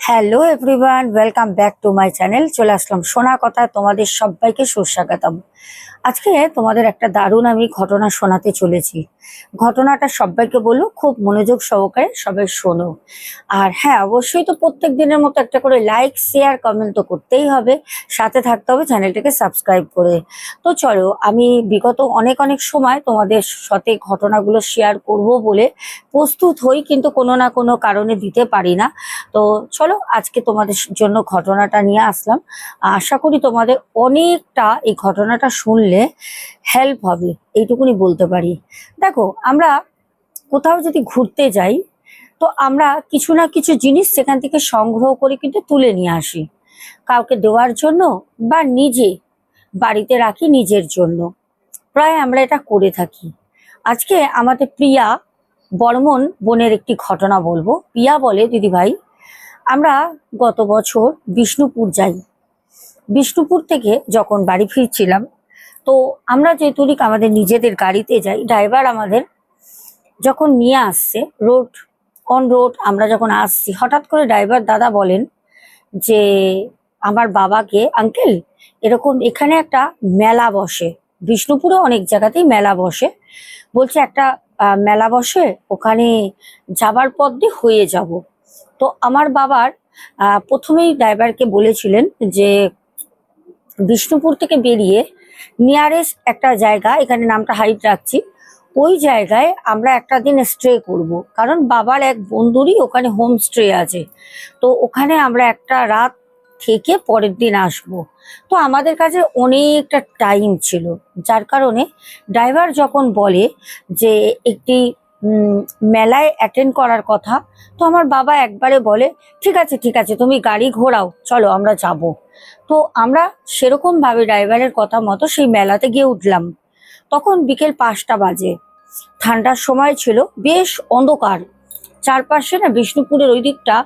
Hello everyone welcome back to my channel চলে আসলাম সোনা কথা। তোমাদের সবাইকে সুস্বাগতম। আজকে তোমাদের একটা দারুণ আমি ঘটনা শোনাতে চলেছি। ঘটনাটা সবাইকে বলব খুব মনোযোগ সহকারে সবাই শোনো। আর হ্যাঁ অবশ্যই তো প্রত্যেক দিনের মতো একটা করে লাইক শেয়ার কমেন্ট তো করতেই হবে। সাথে থাকতে হবে, চ্যানেলটাকে সাবস্ক্রাইব করে। তো চলো, আমি বিগত অনেক অনেক সময় তোমাদের সাথে ঘটনাগুলো শেয়ার করব বলে প্রস্তুত হই, কিন্তু কোনো না কোনো কারণে দিতে পারি না। তো চলো, আজকে তোমাদের জন্য ঘটনাটা নিয়ে আসলাম। আশা করি তোমাদের অনেকটা এই ঘটনাটা শুনলে হেল্প হবে, এইটুকুনি বলতে পারি। দেখো, আমরা কোথাও যদি ঘুরতে যাই, তো আমরা কিছু না কিছু জিনিস সেখান থেকে সংগ্রহ করে কিন্তু তুলে নিয়ে আসি। কাউকে দেওয়ার জন্য বা নিজে, বাড়িতে রাখি নিজের জন্য। প্রায় আমরা এটা করে থাকি। আজকে আমাদের প্রিয়া বর্মন বোনের একটি ঘটনা বলব। প্রিয়া বলে, দিদি ভাই, আমরা গত বছর বিষ্ণুপুর যাই। বিষ্ণুপুর থেকে যখন বাড়ি ফিরছিলাম তো আমরা যেহেতু আমাদের নিজেদের গাড়িতে যাই, ড্রাইভার আমাদের যখন নিয়ে আসছে রোড অন রোড আমরা যখন আসছি, হঠাৎ করে ড্রাইভার দাদা বলেন যে, আমার বাবাকে আঙ্কেল এরকম এখানে একটা মেলা বসে, বিষ্ণুপুরে অনেক জায়গাতেই মেলা বসে, বলছে একটা মেলা বসে, ওখানে যাবার পথ দিয়ে হয়ে যাব। তো আমার বাবার প্রথমেই ড্রাইভারকে বলেছিলেন যে, বিষ্ণুপুর থেকে বেরিয়ে নিয়ারেস্ট একটা জায়গা, এখানে নামটা হাইট রাখছি। ওই জায়গায় আমরা একটা দিন স্ট্রে করব। কারণ বাবার এক বন্ধুরই ওখানে হোম স্ট্রে আছে। তো ওখানে আমরা একটা রাত থেকে পরের দিন আসব। তো আমাদের কাছে অনেকটা টাইম ছিল। যার কারণে ড্রাইভার যখন বলে যে একটি মেলায় অ্যাটেন্ড করার কথা, তো আমার বাবা একবারে বলে, ঠিক আছে ঠিক আছে, তুমি গাড়ি ঘোরাও, চলো আমরা যাব। তো আমরা সেরকম ভাবে ড্রাইভারের কথা মতো সেই মেলাতে গিয়ে উঠলাম। তখন বিকেল পাঁচটা বাজে। ঠান্ডার সময় ছিল, বেশ অন্ধকার। চারপাশে না বিষ্ণুপুরের ওই দিকটা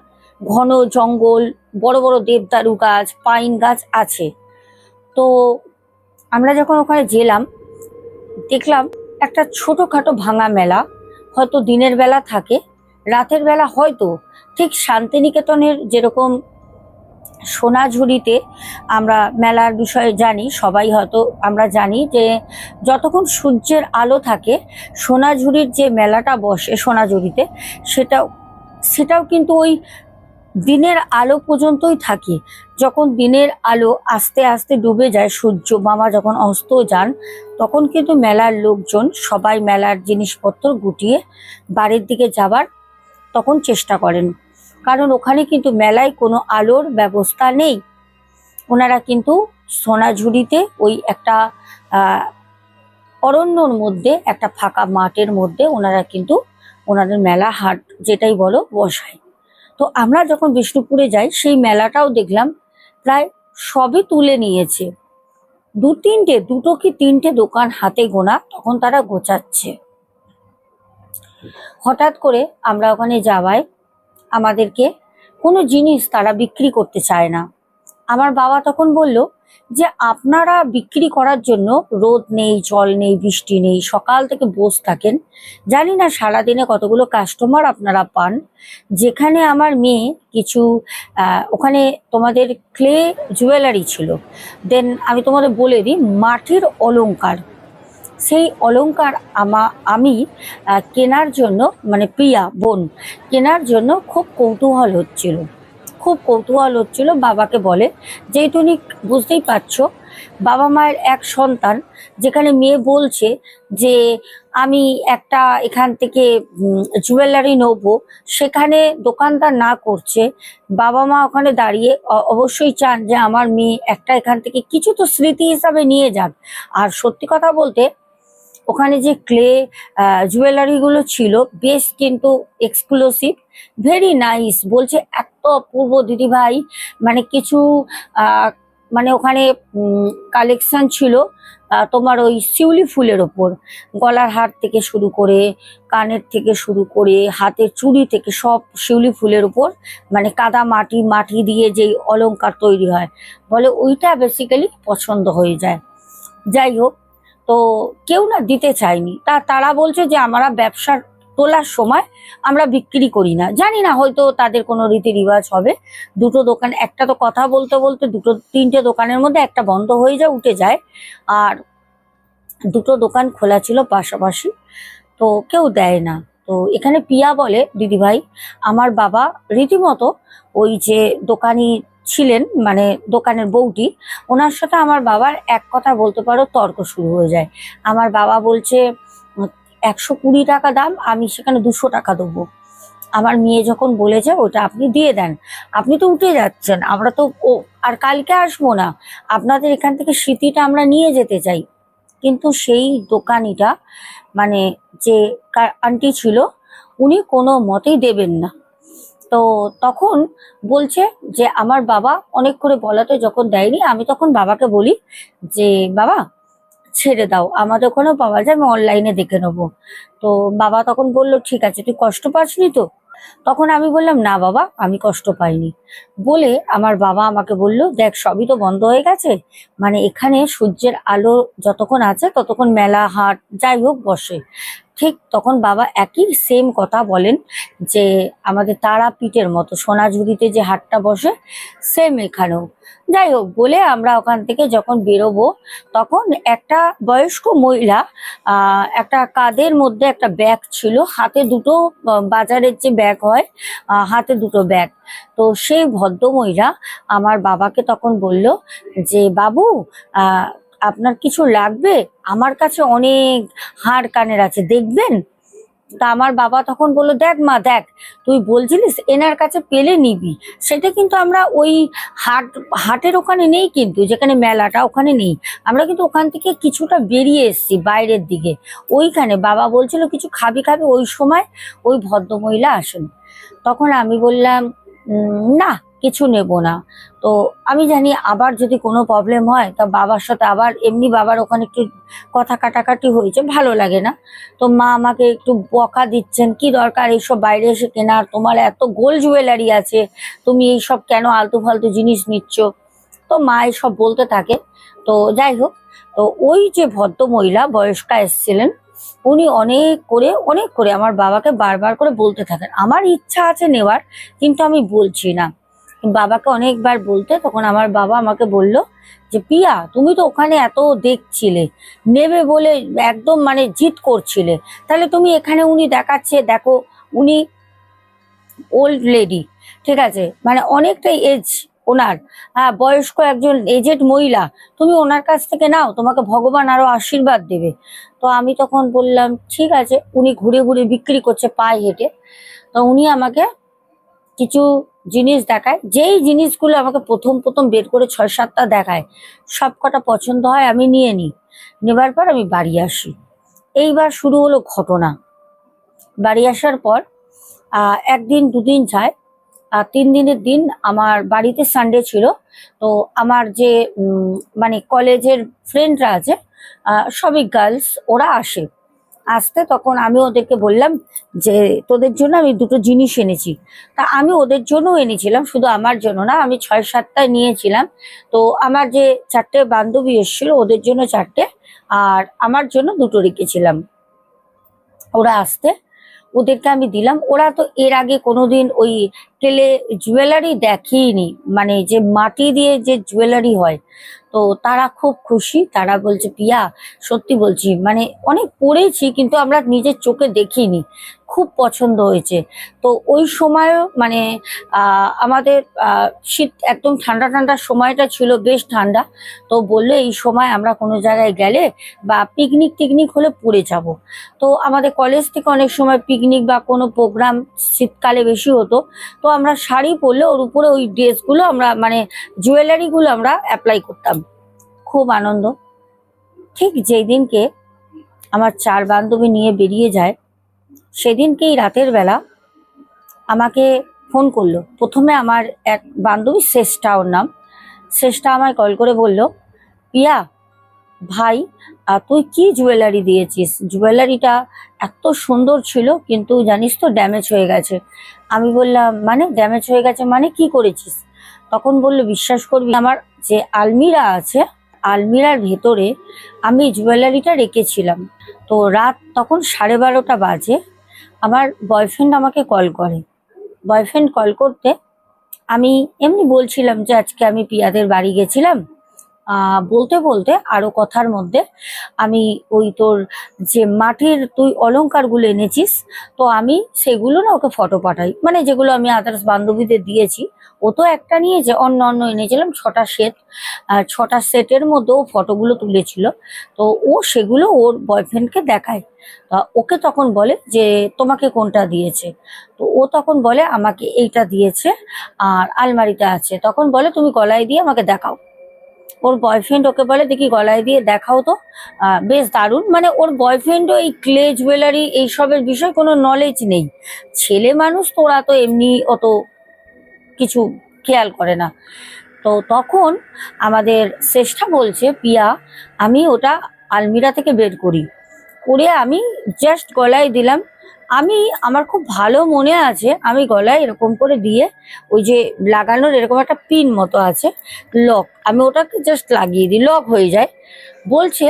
ঘন জঙ্গল, বড় বড় দেবদারু গাছ, পাইন গাছ আছে। তো আমরা যখন ওখানে গেলাম, দেখলাম একটা ছোটখাটো ভাঙা মেলা, হয়তো দিনের বেলা থাকে, রাতের বেলা হয়তো, ঠিক শান্তিনিকেতনের যেরকম সোনাঝুরিতে আমরা মেলার বিষয়ে জানি, সবাই হয়তো আমরা জানি যে যতক্ষণ সূর্যের আলো থাকে, সোনাঝুরির যে মেলাটা বসে সোনাঝুরিতে, সেটাও সেটাও কিন্তু ওই দিনের আলো পর্যন্তই থাকে। যখন দিনের আলো আস্তে আস্তে ডুবে যায়, সূর্য মামা যখন অস্ত যান, তখন কিন্তু মেলার লোকজন সবাই মেলার জিনিসপত্র গুটিয়ে বাড়ির দিকে যাবার তখন চেষ্টা করেন। কারণ ওখানে কিন্তু মেলায় কোনো আলোর ব্যবস্থা নেই। ওনারা কিন্তু সোনাঝুরিতে ওই একটা অরণ্যর মধ্যে, একটা ফাঁকা মাঠের মধ্যে ওনারা কিন্তু ওনাদের মেলা হাট যেটাই বলো বসায়। তো আমরা যখন বিষ্ণুপুরে যাই, সেই মেলাটাও দেখলাম, প্রায় সবই তুলে নিয়েছে। দু তিনটে, দুটো কি তিনটে দোকান হাতে গোনা, তখন তারা গোছাচ্ছে। হঠাৎ করে আমরা ওখানে যাওয়ায় আমাদেরকে কোনো জিনিস তারা বিক্রি করতে চায় না। আমার বাবা তখন বলল যে, আপনারা বিক্রি করার জন্য রোদ নেই, জল নেই, বৃষ্টি নেই, সকাল থেকে বস থাকেন। জানি না সারাদিনে কতগুলো কাস্টমার আপনারা পান। যেখানে আমার মেয়ে কিছু ওখানে তোমাদের ক্লে জুয়েলারি ছিল। দেন আমি তোমাদের বলে দিই, মাটির অলংকার। সেই অলংকার আমা, আমি কেনার জন্য মানে প্রিয়া, বোন, কেনার জন্য খুব কৌতূহল হচ্ছিল। খুব কৌতূহল হচ্ছিল, বাবাকে বলে যেহেতু উনি বুঝতেই পারছ, বাবা মায়ের এক সন্তান, যেখানে মেয়ে বলছে যে, আমি একটা এখান থেকে জুয়েলারি নেব, সেখানে দোকানদার না করছে, বাবা মা ওখানে দাঁড়িয়ে অবশ্যই চান যে আমার মেয়ে একটা এখান থেকে কিছু তো স্মৃতি হিসাবে নিয়ে যাক। আর সত্যি কথা বলতে ওখানে যে ক্লে জুয়েলারি গুলো ছিল, বেশ কিন্তু এক্সক্লুসিভ ভেরি নাইস বলছে এত অপূর্ব দিদি ভাই মানে কিছু মানে ওখানে কালেকশন ছিল তোমার ওই শিউলি ফুলের ওপর, গলার হার থেকে শুরু করে, কানের থেকে শুরু করে, হাতের চুড়ি থেকে সব শিউলি ফুলের উপর মানে কাদা মাটি মাটি দিয়ে যেই অলংকার তৈরি হয়, বলে ওইটা বেসিক্যালি পছন্দ হয়ে যায়। যাই হোক তো কেউ না দিতে চায়নি। তা তারা বলছে যে, আমরা ব্যবসার তোলার সময় আমরা বিক্রি করি না। জানি না, হয়তো তাদের কোনো রীতি রিবাজ হবে। দুটো দোকান, একটা তো কথা বলতে বলতে দুটো, তিনটে দোকানের মধ্যে একটা বন্ধ হয়ে যায়, উঠে যায়। আর দুটো দোকান খোলা ছিল পাশাপাশি, তো কেউ দেয় না। তো এখানে পিয়া বলে, দিদিভাই, আমার বাবা রীতিমতো ওই যে দোকানি ছিলেন মানে দোকানের বউটি ওনার সাথে আমার বাবার এক কথা বলতে পারো, তর্ক শুরু হয়ে যায়। আমার বাবা বলছে, একশো কুড়ি টাকা দাম, আমি সেখানে দুশো টাকা দেবো। আমার মেয়ে যখন বলেছে, ওটা আপনি দিয়ে দেন। আপনি তো উঠে যাচ্ছেন, আমরা তো ও, আর কালকে আসব না। আপনাদের এখান থেকে স্মৃতিটা আমরা নিয়ে যেতে চাই। কিন্তু সেই দোকানিটা মানে যে আন্টি ছিল, উনি কোনো মতেই দেবেন না। তো তখন বলছে যে, আমার বাবা অনেক করে বলাতে যখন দেয়নি, আমি তখন বাবাকে বলি যে, বাবা, ছেড়ে দাও, আমাদের ওখানেও পাওয়া যায়, আমি অনলাইনে দেখে নেব। তো বাবা তখন বলল, ঠিক আছে, তুই কষ্ট পাসনি তো? তখন আমি বললাম, না বাবা, আমি কষ্ট পাইনি। বলে আমার বাবা আমাকে বলল, দেখ, সবই তো বন্ধ হয়ে গেছে। মানে এখানে সূর্যের আলো যতক্ষণ আছে, ততক্ষণ মেলা, হাট, যাই হোক বসে। ঠিক তখন বাবা একই সেম কথা বলেন যে, আমাদের তারাপীঠের মতো সোনাঝুরিতে যে হাটটা বসে সেম এখানেও। যাই হোক, বলে আমরা ওখান থেকে যখন বেরোবো, তখন একটা বয়স্ক মহিলা একটা কাঁধের মধ্যে একটা ব্যাগ ছিল। হাতে দুটো বাজারের যে ব্যাগ হয় হাতে দুটো ব্যাগ তো সেই ভদ্র মহিলা আমার বাবাকে তখন বলল যে বাবু আপনার কিছু লাগবে? আমার কাছে অনেক হাড় কানের আছে দেখবেন? তা আমার বাবা তখন বলল দেখ মা দেখ তুই বলছিলিস এনার কাছে পেলে নিবি। সেটা কিন্তু আমরা ওই হাট হাটের ওখানে নেই কিন্তু যেখানে মেলাটা ওখানে নেই। আমরা কিন্তু ওখান থেকে কিছুটা বেরিয়ে এসেছি বাইরের দিকে। ওইখানে বাবা বলছিল কিছু খাবি খাবি? ওই সময় ওই ভদ্রমহিলা আসেন। তখন আমি বললাম "উম, না, কিছু নেব না। তো আমি জানি আবার যদি কোনো প্রবলেম হয়, তা বাবার সাথে আবার এমনি বাবার ওখানে একটু কথা কাটাকাটি হয়েছে, ভালো লাগে না। তো মা আমাকে একটু বকা দিচ্ছেন, কি দরকার এইসব বাইরে এসে কেনার তোমার এত গোল জুয়েলারি আছে, তুমি এইসব কেন আলতু ফালতু জিনিস নিচ্ছ? তো মা এসব বলতে থাকে। তো যাই হোক, তো ওই যে ভদ্র মহিলা বয়স্কা এসেছিলেন উনি অনেক করে অনেক করে আমার বাবাকে বারবার করে বলতে থাকেন। আমার ইচ্ছা আছে নেওয়ার, কিন্তু আমি বলছি না। বাবাকে অনেকবার বলতে, তখন আমার বাবা আমাকে বলল যে, পিয়া, তুমি তো ওখানে এত দেখছিলে, নেবে বলে একদম মানে জিত করছিলে। তাহলে তুমি এখানে উনি দেখাচ্ছে, দেখো, উনি ওল্ড লেডি ঠিক আছে? মানে অনেকটাই এজ ওনার। হ্যাঁ বয়স্ক একজন এজেড মহিলা, তুমি ওনার কাছ থেকে নাও, তোমাকে ভগবান আরও আশীর্বাদ দেবে। তো আমি তখন বললাম, ঠিক আছে। উনি ঘুরে ঘুরে বিক্রি করছে পায়ে হেঁটে। তো উনি আমাকে কিছু জিনিস দেখায়। যেই জিনিসগুলো আমাকে প্রথম প্রথম বের করে ছয় সাতটা দেখায়, সব কটা পছন্দ হয়, আমি নিয়ে নিই। নেবার পর আমি বাড়ি আসি। এইবার শুরু হলো ঘটনা। বাড়ি আসার পর একদিন দুদিন যায় তিন দিনের দিন আমার বাড়িতে সানডে ছিল। তো আমার যে মানে কলেজের ফ্রেন্ডরা আছে সবই গার্লস ওরা আসে। আসতে তখন আমি ওদেরকে বললাম যে, তোদের জন্য আমি দুটো জিনিস এনেছি। তা আমি ওদের জন্য এনেছিলাম, শুধু আমার জন্য না, আমি ছয় সাতটায় নিয়েছিলাম। তো আমার যে চারটে বান্ধবী এসেছিল, ওদের জন্য চারটে, আর আমার জন্য দুটো রেখেছিলাম। ওরা আসতে ওদেরকে আমি দিলাম। ওরা তো এর আগে কোনোদিন ওই কেলে জুয়েলারি দেখেইনি। মানে যে মাটি দিয়ে যে জুয়েলারি হয়। তো তারা খুব খুশি। তারা বলছে, পিয়া, সত্যি বলছি। মানে অনেক পড়েছি, কিন্তু আমরা নিজের চোখে দেখিনি। খুব পছন্দ হয়েছে। তো ওই সময়ও মানে আমাদের শীত একদম ঠান্ডা ঠান্ডার সময়টা ছিল, বেশ ঠান্ডা। তো বললে এই সময় আমরা কোনো জায়গায় গেলে বা পিকনিক টিকনিক হলে পড়ে যাব। তো আমাদের কলেজ থেকে অনেক সময় পিকনিক বা কোনো প্রোগ্রাম শীতকালে বেশি হতো। তো আমরা শাড়ি পরলে ওর উপরে ওই ড্রেসগুলো আমরা মানে জুয়েলারিগুলো আমরা অ্যাপ্লাই করতাম। খুব আনন্দ। ঠিক যেই দিনকে আমার চার বান্ধবী নিয়ে বেরিয়ে যায় সেদিনকেই রাতের বেলা আমাকে ফোন করল। প্রথমে আমার এক বান্ধবী, শ্রেষ্ঠা ওর নাম। শ্রেষ্ঠা আমায় কল করে বলল পিয়া ভাই তুই কি জুয়েলারি দিয়েছিস? জুয়েলারিটা এত সুন্দর ছিল, কিন্তু জানিস তো ড্যামেজ হয়ে গেছে। আমি বললাম মানে ড্যামেজ হয়ে গেছে মানে কি করেছিস? তখন বলল, বিশ্বাস করবি আমার যে আলমিরা আছে, আলমিরার ভেতরে আমি জুয়েলারিটা রেখেছিলাম। তো রাত তখন সাড়ে বারোটা বাজে। আমার বয়ফ্রেন্ড আমাকে কল করে। বয়ফ্রেন্ড কল করতে আমি এমনি বলছিলাম যে আজকে আমি পিয়াদের বাড়ি গেছিলাম। বলতে বলতে আরও কথার মধ্যে আমি ওই তোর যে মাটির তুই অলঙ্কারগুলো এনেছিস, তো আমি সেগুলো না ওকে ফটো পাঠাই। মানে যেগুলো আমি আদার্স বান্ধবীদের দিয়েছি ও তো একটা নিয়েছে অন্য অন্য এনেছিলাম, ছটা সেট আর ছটা সেটের মধ্যে ও ফটোগুলো তুলেছিল। তো ও সেগুলো ওর বয়ফ্রেন্ডকে দেখায়। ওকে তখন বলে যে, তোমাকে কোনটা দিয়েছে? তো ও তখন বলে, আমাকে এইটা দিয়েছে, আর আলমারিতে আছে। তখন বলে, তুমি গলায় দিয়ে আমাকে দেখাও। ওর বয়ফ্রেন্ড ওকে বলে, দেখি গলায় দিয়ে দেখাও তো। বেশ দারুণ। মানে ওর বয়ফ্রেন্ডও এই ক্লে জুয়েলারি এইসবের বিষয়ে কোনো নলেজ নেই। ছেলে মানুষ তোরা তো এমনি অত কিছু খেয়াল করে না। তো তখন আমাদের শ্রেষ্ঠা বলছে, পিয়া, আমি ওটা আলমিরা থেকে বের করি। করে আমি জাস্ট গলায় দিলাম। আমি, আমার খুব ভালো মনে আছে, আমি গলায় এরকম করে দিয়ে ওই যে লাগানোর এরকম একটা পিন মতো আছে লক আমি ওটাকে জাস্ট লাগিয়ে দিই লক হয়ে যায়। বলছে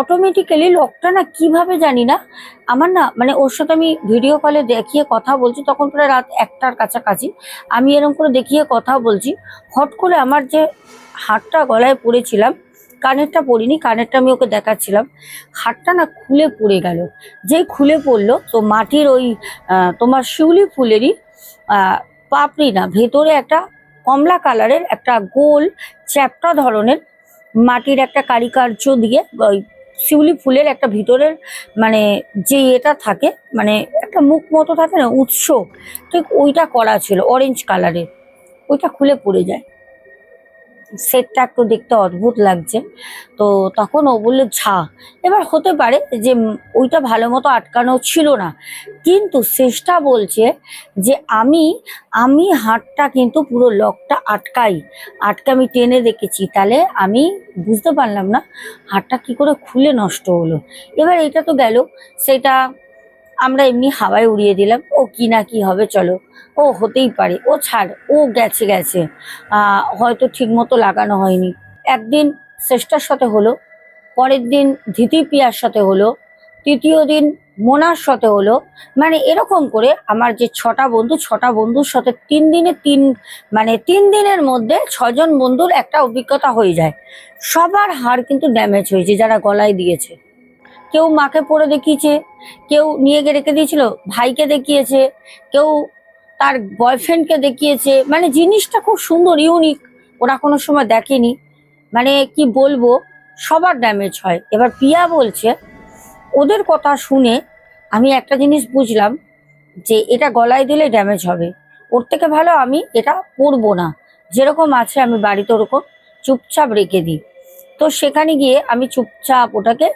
অটোমেটিক্যালি লোকটা না কীভাবে জানি না? আমার না মানে ওর সাথে আমি ভিডিও কলে দেখিয়ে কথা বলছি, তখন প্রায় রাত একটার কাছাকাছি। আমি এরকম করে দেখিয়ে কথা বলছি। হট করে আমার যে হাতটা গলায় পড়েছিলাম, কানেরটা পরিনি কানেরটা আমি ওকে দেখাচ্ছিলাম। হাতটা না খুলে পড়ে গেল। যেই খুলে পড়ল, তো মাটির ওই তোমার শিউলি ফুলেরই পাপড়ি না, ভেতরে একটা কমলা কালারের একটা গোল চ্যাপ্টা ধরনের মাটির একটা কারিকার্য দিয়ে ওই শিউলি ফুলের একটা ভিতরের মানে যে এটা থাকে মানে একটা মুখ মতো থাকে না, উৎস, ঠিক ওইটা করা ছিল অরেঞ্জ কালারের ওইটা খুলে পড়ে যায়। সেটটা একটু দেখতে অদ্ভুত লাগছে। তো তখন ও বলল ঝা এবার হতে পারে যে ওইটা ভালো মতো আটকানো ছিল না। কিন্তু শেষটা বলছে যে, আমি আমি হাতটা কিন্তু পুরো লকটা আটকাই। আটকে আমি টেনে দেখেছি। তাহলে আমি বুঝতে পারলাম না, হাতটা কি করে খুলে নষ্ট হলো? এবার এটা তো গেল। সেটা আমরা এমনি হাওয়ায় উড়িয়ে দিলাম, ও কি না কি হবে চলো। ও হতেই পারে, ও ছাড়, ও গেছে গেছে। হয়তো ঠিক মতো লাগানো হয়নি। একদিন শ্রেষ্ঠার সাথে হলো, পরের দিন ধৃতি পিয়ার সাথে হলো, তৃতীয় দিন মোনার সাথে হলো। মানে এরকম করে আমার যে ছটা বন্ধু, ছটা বন্ধুর সাথে তিন দিনে তিন মানে তিন দিনের মধ্যে ছজন বন্ধুর একটা অভিজ্ঞতা হয়ে যায়। সবার হাড় কিন্তু ড্যামেজ হয়েছে, যারা গলায় দিয়েছে। কেউ মাকে পরে দেখিয়েছে, কেউ নিয়ে গিয়ে রেখে দিয়েছিল, ভাইকে দেখিয়েছে, কেউ তার বয়ফ্রেন্ডকে দেখিয়েছে। মানে জিনিসটা খুব সুন্দর ইউনিক ওরা কোনো সময় দেখেনি। মানে কি বলব, সবার ড্যামেজ হয়। এবার পিয়া বলছে, ওদের কথা শুনে আমি একটা জিনিস বুঝলাম যে এটা গলায় দিলে ড্যামেজ হবে। ওর থেকে ভালো আমি এটা পরবো না। যেরকম আছে আমি বাড়িতে ওরকম চুপচাপ রেখে দিই। তো সেখানে গিয়ে আমি চুপচাপ ওটাকে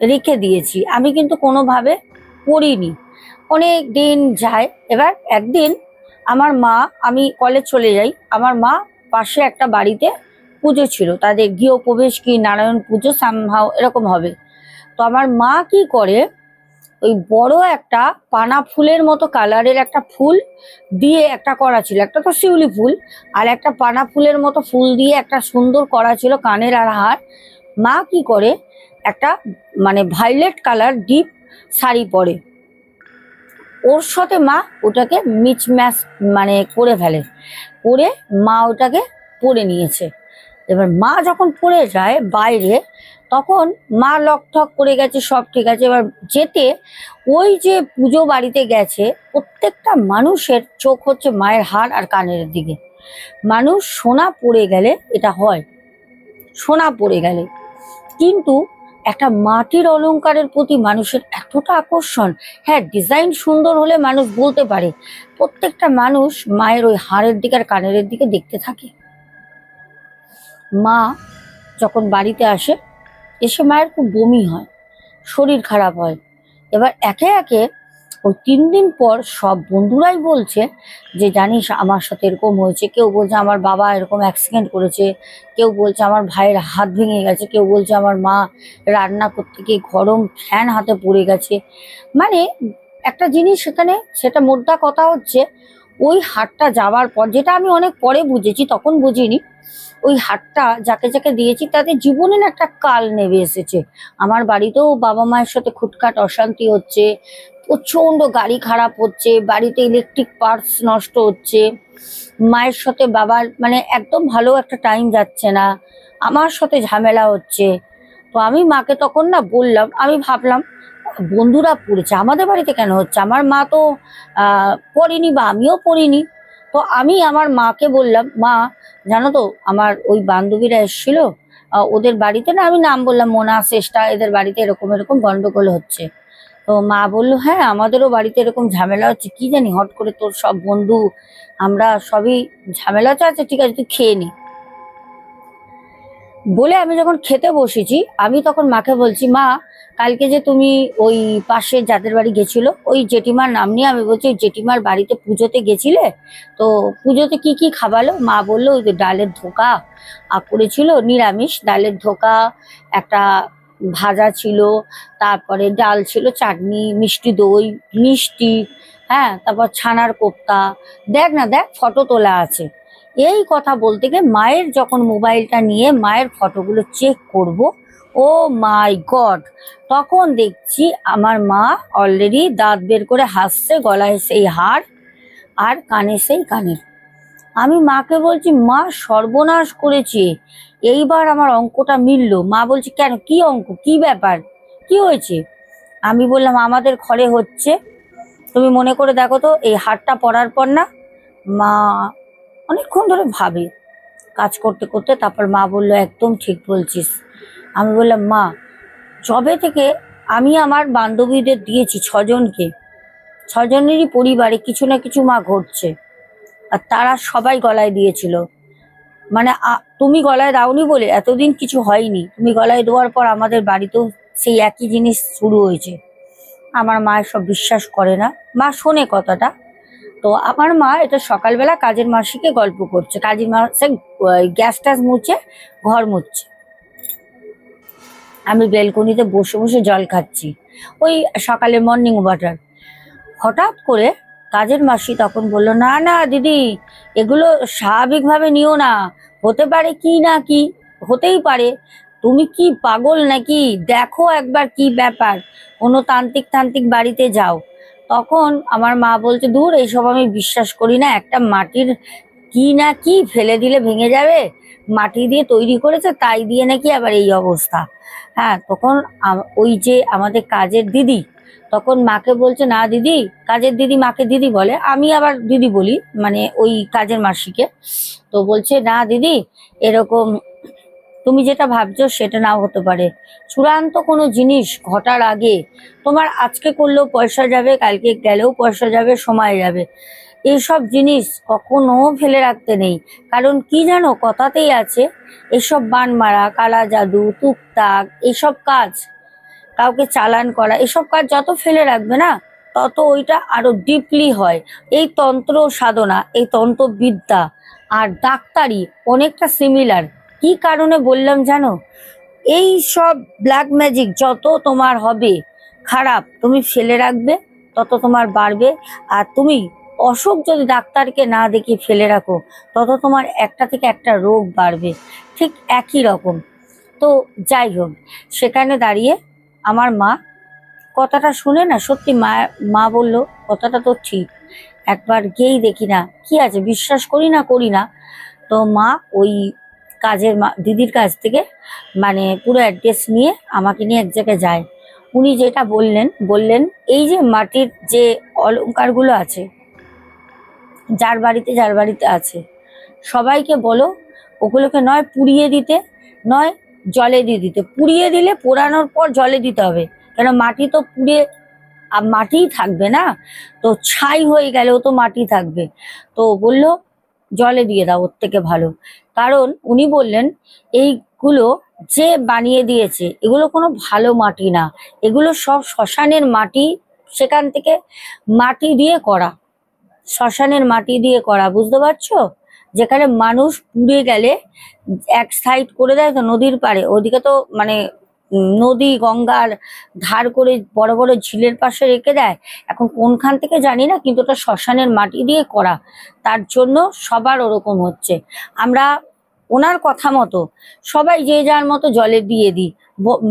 রেখে দিয়েছি। আমি কিন্তু কোনোভাবে পড়িনি অনেক দিন যায়, এবার একদিন আমার মা, আমি কলেজ চলে যাই, আমার মা পাশে একটা বাড়িতে পুজো ছিল। তাদের গৃহপ্রবেশ কি, নারায়ণ পুজো সামহাও এরকম হবে। তো আমার মা কি করে, ওই বড় একটা পানা ফুলের মতো কালারের একটা ফুল দিয়ে একটা করা ছিল। একটা তো শিউলি ফুল, আর একটা পানা ফুলের মতো ফুল দিয়ে একটা সুন্দর করা ছিল কানের আর হার। মা কি করে একটা মানে ভাইলেট কালার ডিপ শাড়ি পরে। ওর সাথে মা ওটাকে মিচ ম্যাচ মানে করে ফেলে। করে মা ওটাকে পরে নিয়েছে। এবার মা যখন পড়ে যায় বাইরে, তখন মা লক ঠক করে গেছে, সব ঠিক আছে। এবার যেতে ওই যে পুজো বাড়িতে গেছে, প্রত্যেকটা মানুষের চোখ হচ্ছে মায়ের হাড় আর কানের দিকে। মানুষ সোনা পড়ে গেলে এটা হয়। সোনা পড়ে গেলে। কিন্তু একটা মাটির অলংকারের প্রতি মানুষের এতটা আকর্ষণ। হ্যাঁ ডিজাইন সুন্দর হলে মানুষ বলতে পারে, প্রত্যেকটা মানুষ মায়ের ওই হাড়ের দিকে আর কানের দিকে দেখতে থাকে। মা যখন বাড়িতে আসে, এসে মায়ের খুব বমি হয়, শরীর খারাপ হয়। এবার একে একে ওই তিন দিন পর সব বন্ধুরাই বলছে যে, জানিস, আমার সাথে এরকম হয়েছে। কেউ বলছে আমার বাবা এরকম অ্যাক্সিডেন্ট করেছে। কেউ বলছে আমার ভাইয়ের হাত ভেঙে গেছে। কেউ বলছে আমার মা রান্না করতে গিয়ে গরম ফ্যান হাতে পড়ে গেছে। মানে একটা জিনিস সেখানে, সেটা মোদ্দা কথা হচ্ছে, ওই হাটটা যাওয়ার পর, যেটা আমি অনেক পরে বুঝেছি, তখন বুঝিনি, ওই হাটটা যাকে যাকে দিয়েছি, তাদের জীবনের একটা কাল নেমে এসেছে। আমার বাড়িতেও বাবা মায়ের সাথে খুটখাট অশান্তি হচ্ছে প্রচণ্ড গাড়ি খারাপ হচ্ছে, বাড়িতে ইলেকট্রিক পার্টস নষ্ট হচ্ছে। মায়ের সাথে বাবার মানে একদম ভালো একটা টাইম যাচ্ছে না। আমার সাথে ঝামেলা হচ্ছে। তো আমি মাকে তখন না বললাম, আমি ভাবলাম, বন্ধুরা পড়েছে, আমাদের বাড়িতে কেন হচ্ছে? আমার মা তো পড়েনি বা আমিও পড়িনি। তো আমি আমার মাকে বললাম, মা, জানো তো, আমার ওই বান্ধবীরা এসেছিল ওদের বাড়িতে না আমি নাম বললাম মোনা চেষ্টা এদের বাড়িতে এরকম এরকম গন্ডগোল হচ্ছে। তো মা বলল হ্যাঁ আমাদেরও বাড়িতে এরকম ঝামেলা হচ্ছে। কি জানি হট করে তোর সব বন্ধু, আমরা সবই ঝামেলা হচ্ছে। আচ্ছা ঠিক আছে, তুই খেয়ে নি। বলে আমি যখন খেতে বসেছি, আমি তখন মাকে বলছি, মা, কালকে যে তুমি ওই পাশে যাদের বাড়ি গেছিল, ওই জেঠিমার নাম নিয়ে আমি বলছি জেঠিমার বাড়িতে পুজোতে গেছিলে? তো পুজোতে কি কি খাওয়ালো মা বলল, ওই যে ডালের ধোকা করেছিল নিরামিষ, ডালের ধোকা, একটা ভাজা ছিল, তারপরে ডাল ছিল, চাটনি, মিষ্টি দই, মিষ্টি হ্যাঁ তারপর ছানার কোপ্তা। দেখ না, দেখ ফটো তোলা আছে। এই কথা বলতে গিয়ে মায়ের যখন মোবাইলটা নিয়ে মায়ের ফটোগুলো চেক করব, ও মাই গড, তখন দেখছি আমার মা অলরেডি দাঁত বের করে হাসছে, গলায় সেই হার আর কানে সেই কানের। আমি মাকে বলছি, মা সর্বনাশ করেছে। এইবার আমার অঙ্কটা মিললো। মা বলছে, কেন? কি অঙ্ক? কি ব্যাপার? কি হয়েছে? আমি বললাম, আমাদের ঘরে হচ্ছে। তুমি মনে করে দেখো তো, এই হারটা পরার পর না, মা অনেকক্ষণ ধরে ভাবে, কাজ করতে করতে। তারপর মা বলল, একদম ঠিক বলছিস। আমি বললাম, মা, যবে থেকে আমি আমার বান্ধবীদের দিয়েছি ছজনকে, ছজনেরই পরিবারে কিছু না কিছু মা ঘটছে, আর তারা সবাই গলায় দিয়েছিল। মানে তুমি গলায় দাওনি বলে এতদিন কিছু হয়নি। তুমি গলায় দেওয়ার পর আমাদের বাড়িতেও সেই একই জিনিস শুরু হয়েছে। আমার মা সব বিশ্বাস করে না। মা শোনে কথাটা। তো আমার মা এটা সকালবেলা কাজের মাসিকে গল্প করছে। কাজের মাসে গ্যাস ট্যাস মুছে, ঘর মুছছে আমি বেলকনিতে বসে বসে জল খাচ্ছি। ওই সকালে মর্নিং ওয়াটার হঠাৎ করে কাজের মাসি তখন বলল, না না, দিদি, এগুলো স্বাভাবিকভাবে নিও না। হতে পারে কি না কি, হতেই পারে। তুমি কি পাগল নাকি? দেখো একবার কি ব্যাপার। কোনো তান্ত্রিক তান্ত্রিক বাড়িতে যাও। তখন আমার মা বলছে, দূর এইসব আমি বিশ্বাস করি না। একটা মাটির কি না কি ফেলে দিলে ভেঙে যাবে। মাটি দিয়ে তৈরি করেছে, তাই দিয়ে নাকি আবার এই অবস্থা। হ্যাঁ তখন ওই যে আমাদের কাজের দিদি তখন মাকে বলছে, না দিদি, কাজের দিদি মাকে দিদি বলে। আমি আবার দিদি বলি মানে ওই কাজের মাসিকে। তো বলছে, না দিদি, এরকম তুমি যেটা ভাবছ সেটা নাও হতে পারে। চূড়ান্ত কোনো জিনিস ঘটার আগে তোমার আজকে করলেও পয়সা যাবে, কালকে গেলেও পয়সা যাবে, সময় যাবে। এইসব জিনিস কখনো ফেলে রাখতে নেই। কারণ কি জানো, কথাতেই আছে, এসব বান মারা, কালা জাদু টুকটাক এসব কাজ কাউকে চালান করা, এসব কাজ যত ফেলে রাখবে না, তত ওইটা আরও ডিপলি হয়। এই তন্ত্র সাধনা, এই তন্ত্রবিদ্যা আর ডাক্তারি অনেকটা সিমিলার কি কারণে বললাম জানো? এই সব ব্ল্যাক ম্যাজিক যত তোমার হবে খারাপ, তুমি ফেলে রাখবে, তত তোমার বাড়বে। আর তুমি অসুখ যদি ডাক্তারকে না দেখিয়ে ফেলে রাখো, তত তোমার একটা থেকে একটা রোগ বাড়বে। ঠিক একই রকম। তো যাই হোক, সেখানে দাঁড়িয়ে আমার মা, কথাটা শুনে না সত্যি মা মা বলল, কথাটা তো ঠিক। একবার গিয়েই দেখি না। কি আছে? বিশ্বাস করি না করি না? তো মা ওই কাজের মা, দিদির কাছ থেকে মানে পুরো অ্যাড্রেস নিয়ে আমাকে নিয়ে এক জায়গায় যায়। উনি যেটা বললেন বললেন, এই যে মাটির যে অলংকারগুলো আছে, যার বাড়িতে যার বাড়িতে আছে, সবাইকে বলো, ওগুলোকে নয় পুড়িয়ে দিতে, নয় জলে দিয়ে দিতে। পুড়িয়ে দিলে পোড়ানোর পর জলে দিতে হবে। কেন মাটি তো পুড়ে আর মাটিই থাকবে না? তো ছাই হয়ে গেলেও তো মাটি থাকবে। তো বলল, জলে দিয়ে দাও, ওর থেকে ভালো। কারণ উনি বললেন, এইগুলো যে বানিয়ে দিয়েছে, এগুলো কোনো ভালো মাটি না। এগুলো সব শ্মশানের মাটি, সেখান থেকে মাটি দিয়ে করা। শ্মশানের মাটি দিয়ে করা, বুঝতে পারছ? যেখানে মানুষ পুড়ে গেলে এক সাইড করে দেয় তো নদীর পাড়ে, ওদিকে তো মানে নদী, গঙ্গার ধার করে বড় বড় ঝিলের পাশে রেখে দেয়। এখন কোনখান থেকে জানি না, কিন্তু ওটা শ্মশানের মাটি দিয়ে করা। তার জন্য সবার ওরকম হচ্ছে। আমরা ওনার কথা মতো সবাই যে যার মতো জলে দিয়ে দিই।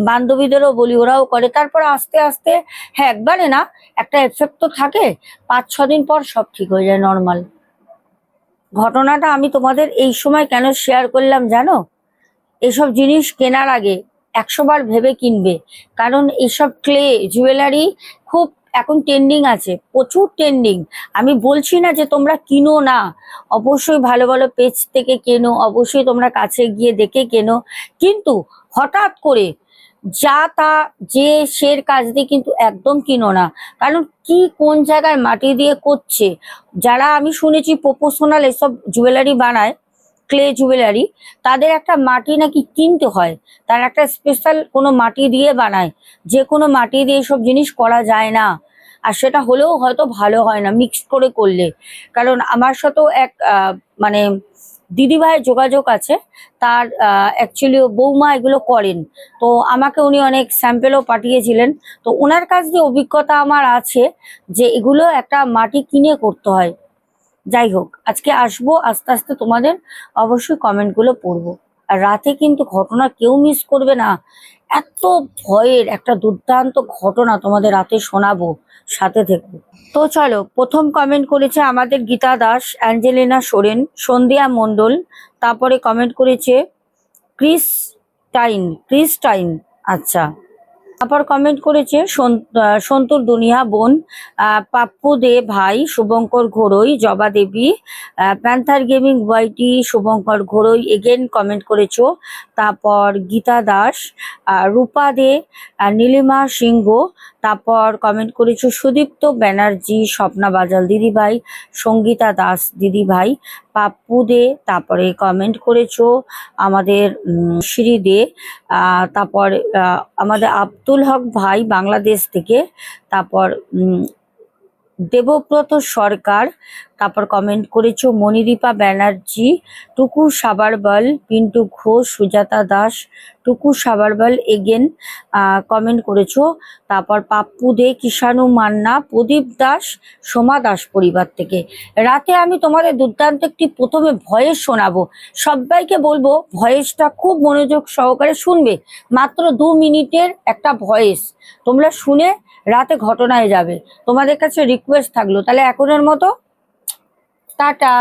বান্ধবীদেরও বলি, ওরাও করে। তারপর আস্তে আস্তে হ্যাঁ একবারে না, একটা এফেক্ট তো থাকে। পাঁচ ছ দিন পর সব ঠিক হয়ে যায় নর্মাল ঘটনাটা আমি তোমাদের এই সময় কেন শেয়ার করলাম জানো? এসব জিনিস কেনার আগে একশো বার ভেবে কিনবে। কারণ এইসব ক্লে জুয়েলারি খুব এখন ট্রেন্ডিং আছে, প্রচুর ট্রেন্ডিং আমি বলছি না যে তোমরা কিনো না। অবশ্যই ভালো ভালো পেজ থেকে কেনো, অবশ্যই তোমরা কাছে গিয়ে দেখে কেনো। কিন্তু হঠাৎ করে যা তা যে সের কাজ দিয়ে কিন্তু একদম কিনো না। কারণ কি কোন জায়গায় মাটি দিয়ে করছে? যারা আমি শুনেছি প্রপোশনাল এসব জুয়েলারি বানায়, ক্লে জুয়েলারি, তাদের একটা মাটি নাকি কিনতে হয়। তার একটা স্পেশাল কোনো মাটি দিয়ে বানায়। যে কোনো মাটি দিয়ে সব জিনিস করা যায় না। আর সেটা হলেও হয়তো ভালো হয় না মিক্স করে করলে। কারণ আমার সাথেও এক মানে দিদিভাইয়ের যোগাযোগ আছে, তার অ্যাকচুয়ালি বৌমা এগুলো করেন। তো আমাকে উনি অনেক স্যাম্পেলও পাঠিয়েছিলেন। তো ওনার কাছ দিয়ে অভিজ্ঞতা আমার আছে যে এগুলো একটা মাটি কিনে করতে হয়। যাই হোক, আজকে আসব, আস্তে আস্তে তোমাদের অবশ্যই কমেন্টগুলো পড়ব। আর রাতে কিন্তু ঘটনা কেউ মিস করবে না। এত ভয়ের একটা দুর্দান্ত ঘটনা তোমাদের রাতে শোনাবো, সাথে থেকে। তো চলো, প্রথম কমেন্ট করেছে আমাদের গীতা দাস, অ্যাঞ্জেলিনা সোরেন, সন্ধিয়া মণ্ডল, তারপরে কমেন্ট করেছে ক্রিস টাইন ক্রিস টাইন আচ্ছা। তারপর কমেন্ট করেছে সন্তুর দুনিয়া বোন পাপ্পু দে ভাই শুভঙ্কর ঘোড়ই, জবা দেবী প্যান্থার গেমিং ওয়াইটি শুভঙ্কর ঘোড়ই এগেন কমেন্ট করেছ। তারপর গীতা দাস রূপা দে নীলিমা সিংহ তারপর কমেন্ট করেছ, সুদীপ্ত ব্যানার্জি, স্বপ্না বাজাল দিদিভাই, সঙ্গীতা দাস দিদিভাই, পাপ্পু দে, তারপরে কমেন্ট করেছ আমাদের শ্রী দে তারপর আমাদের আব্দুল হক ভাই বাংলাদেশ থেকে, তারপর দেবব্রত সরকার, তারপর কমেন্ট করেছ মণিদীপা ব্যানার্জি, টুকু সাবারবাল, পিন্টু ঘোষ, সুজাতা দাস, টুকু সাবারবাল এগেন কমেন্ট করেছ। তারপর পাপ্পু দে কিষাণু মান্না, প্রদীপ দাস, সোমা দাস পরিবার থেকে। রাতে আমি তোমাদের দুর্দান্ত একটি প্রথমে ভয়েস শোনাবো। সবাইকে বলব, ভয়েসটা খুব মনোযোগ সহকারে শুনবে। মাত্র দু মিনিটের একটা ভয়েস। তোমরা শুনে রাতে ঘটনায় যাবে। তোমাদের কাছে রিকোয়েস্ট থাকল তাহলে এখনের মতো টাটা।